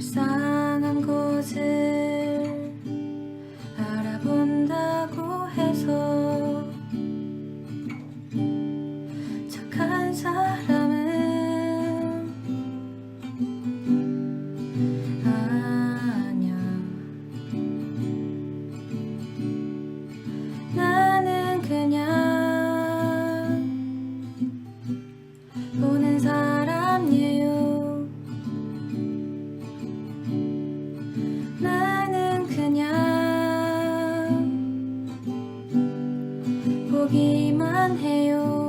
side. 보기만 해요